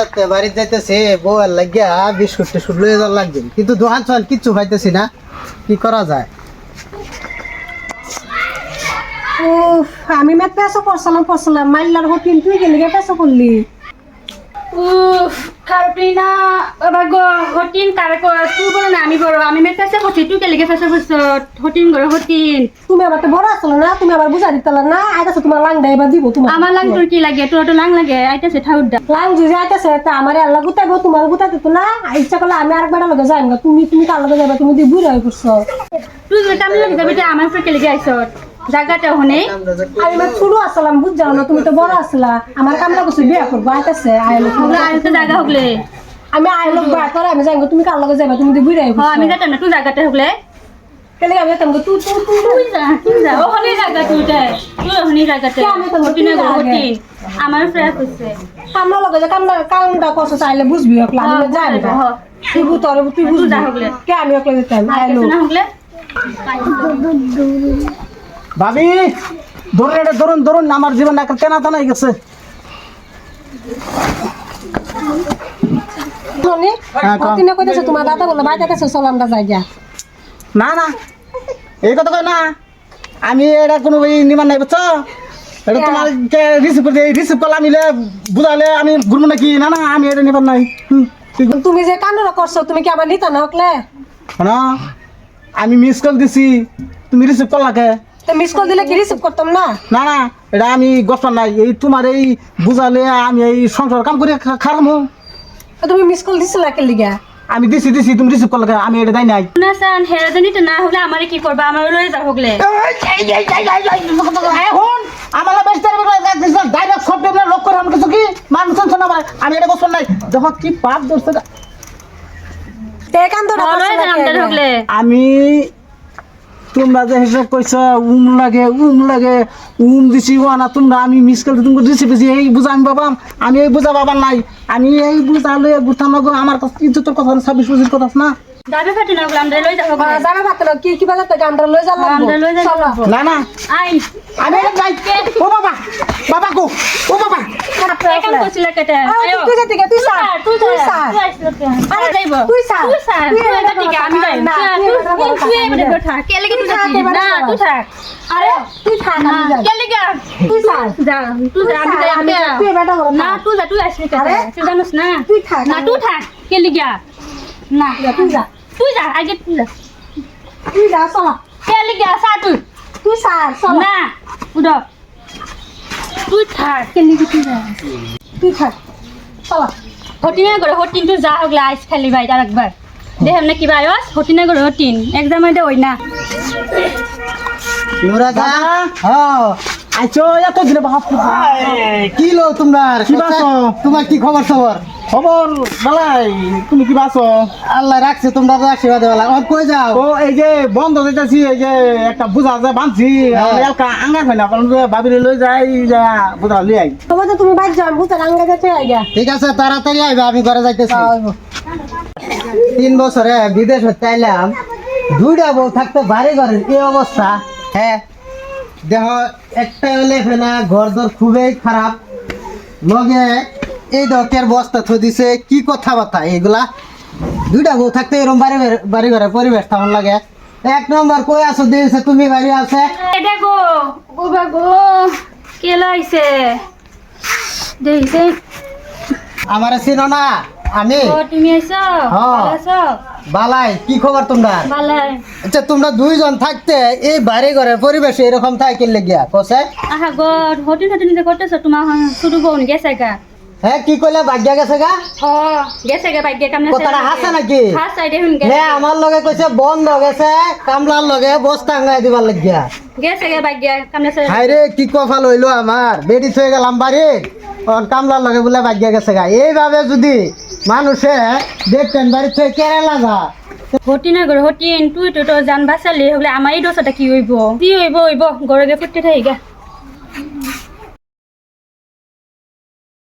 লাগতে বাড়ি যাইতেছে বউ আর লাগিয়া বিস্কুট টিস্কুট লয়ে যাওয়া লাগবে। কিন্তু দোকান চল কিচ্ছু পাইতেছি না। কি করা যায়? উফ, আমি মেয়ে পেসো করছিলাম করছিলাম মাইলার হোটেল তুই গেলি গে পেছো করলি? উফ কারপিনা এবার গো হটিন কার তুই বড় না আমি বড় আমি মেয়ে কাছে হতি তুই কেলে ফেসে হটিন গড় হটিন তুমি আবার তো বড় আসলো না তুমি আবার বুঝা দিতে না আইতাছে তোমার লাং দেয় এবার দিব তোমার আমার লাং তোর কি লাগে? তোর তো লাং লাগে আইতাছে ঠাউডা লাং যদি আইতাছে তা আমার আল্লাহ গুতাইবো তোমার গুতাইতে তো না ইচ্ছা করলে আমি আরেক বেড়া লগে যাই তুমি তুমি কার লগে যাবে তুমি দিয়ে বুড়া পড়ছো তুই যে কাম লাগে যাবি আমার ফের কেলে আইছ জায়গাটা হনে। আমি মা ছোট আসলাম বুঝ যাও না তুমি তো বড় আসলা। আমার কামলা কিছু বিয়া করব আইতাছে আইলো তো জায়গা হগলে আমি আইলো বিয়া করে আমি যাইবো তুমি কার লগে যাবে তুমি দিয়ে বুড়া হয়ে হ আমি যাতাম না তুই জায়গাটা হগলে কেলে আমি যেতাম গো, তুই তুই তুই তুই যা তুই যা ও জায়গা তুই যা তুই হনে জায়গাতে আমি তো। হটিন আমার ফ্রেন্ড হচ্ছে। কামলা লগে যে কামলা কামটা করছ চাইলে বুঝবি একলা আমি যাই না। হ। তুই বুতর তুই বুঝবি যা হগলে কে আমি একলা যেতাম? আইলো না হগলে ভাবি ধরুন এটা ধরুন ধরুন আমার জীবন একটা তেনা তেনাই গেছে। হ্যাঁ, না না এই কথা কয় না। আমি এটা কোনো নিমান নাই বুঝছ? এটা তোমার রিসিভ করতে রিসিভ করলে আমি লে বুঝালে আমি ঘুরবো নাকি? না না আমি এটা নিবার নাই। তুমি যে কান্ডরা করছ তুমি কি আবার নিতা না হকলে? শোনো, আমি মিস কল দিছি। তুমি রিসিভ করলা কে? তো মিস কল দিলে কি রিসিভ করতাম না? না না এটা আমি নাই। এই তোমার এই বুঝালে আমি এই সংসার কাম করে খারাপ তুমি মিস কল দিছিলা কে লিগা? আমি দিছি দিছি তুমি রিসিভ করলা আমি এটা দেই নাই। না হলে আমারে কি করবা? আমার লয়ে যা হগলে। এখন আমার বেশ ডাইরেক্ট সব টেবিলে লক করে আমি কিছু কি? মানুষ শুনছো না আমি এটা নাই। দেখো কি পাপ ধরছে। তে কান্দরা লয়ে যা আমাদের হগলে। আমি তোমরা যে হিসাব কইছ উম লাগে উম লাগে উম দিছি ও না তোমরা আমি মিস করতে তুমি দিছি বেশি এই বুঝা আমি বাবা আমি এই বুঝা বাবা নাই আমি এই বুঝা লয়ে বুঝতাম না গো, আমার কাছে ইজ্জতের কথা না ছাব্বিশ বছর কথা না। যাবে ফাটি না আমরা লয়ে যা হগলে জানা পাতলো কি কি বাজার থেকে আমরা লই যাম আমরা লয়ে যা না না। আইন আমি যাই। ও বাবা বাবা গো ও বাবা। তুই যা আগে তুই যা। তুই যা চল। কে লাগি আসা তুই তুই চল। না উড় তুই থাক। কে তুই যা। তুই থাক। চল। হটিনে করে হটিন তুই যা হগলা আইস খালি ভাই আর একবার দেখাম না কি ভাই হটিনে করে হটিন এক্সাম দে ওই না। নুরাদা হ্যাঁ আইছো এত দিনে বাপ কি লো তোমার? কি বাসো? তোমার কি খবর খবর খবর বালাই তুমি কি বাসো? আল্লাহ রাখছে তোমরা তো আশীর্বাদ বলা ও কই যাও? ও এই যে বন্ধ দিতেছি এই যে একটা বুঝা যে বাঁধছি। হ্যাঁ। এলকা আঙ্গা হয় না কারণ ভাবিরে লই যাই যা বুঝা লই আই। তো তুমি বাইর যাও আইগা। ঠিক আছে তাড়াতাড়ি আইবা আমি ঘরে যাইতেছি। তিন বছরে বিদেশ হতে আইলাম। দুইটা বউ থাকতে বাড়ি ঘরের এই অবস্থা। হ্যাঁ। দেহ একটা হলে ফেনা ঘর দর খুবই খারাপ। লগে এই দকের বস্তা থো দিছে কি কথা কথাবার্তা এগুলা দুইটা বউ থাকতে এরকম বাড়ি বাড়ি ঘরে পরিবেশ তেমন লাগে। এক নম্বর কই আছো? দিয়েছে তুমি বাড়ি আছে? এটা গো বাবা গো কে লাইছে? দেইছে আমার চিনো না? আমি? তুমি আইছো। আছো বালাই কি খবর তোমরা? আচ্ছা তোমরা দুইজন থাকতে এই বাড়ি ঘরের পরিবেশ এরকম থাকে লেগিয়া কোসে? আহা গো হটিন হটিন যে করতেছ তোমার শুরু বউন গেছে গা। হ্যাঁ কি কইলে ভাগ্যা গেছে গা? ও গেছে গা বাইকে কামনা কথাটা হাসে নাকি? হাস সাইডে হুন হ্যাঁ আমার লগে কইছে বন্ধ গেছে কামলার লগে বস্তা আঙ্গাই দিবার লাগিয়া। গেছে গা বাইকে কামনা হাই রে কি কফাল হইল আমার বেডি থয়ে গেলাম বাড়ি কামলার লগে বলে ভাগ্যা গেছে গা। এইভাবে যদি মানুষে দেখতেন বাড়ি থয়ে কেরালা যা হটিনা গড় হটিন তুই তো জান বাসালি হলে আমার এই দোষটা কি হইব? কি হইব হইব? গড়ে ফুটতে থাকি গা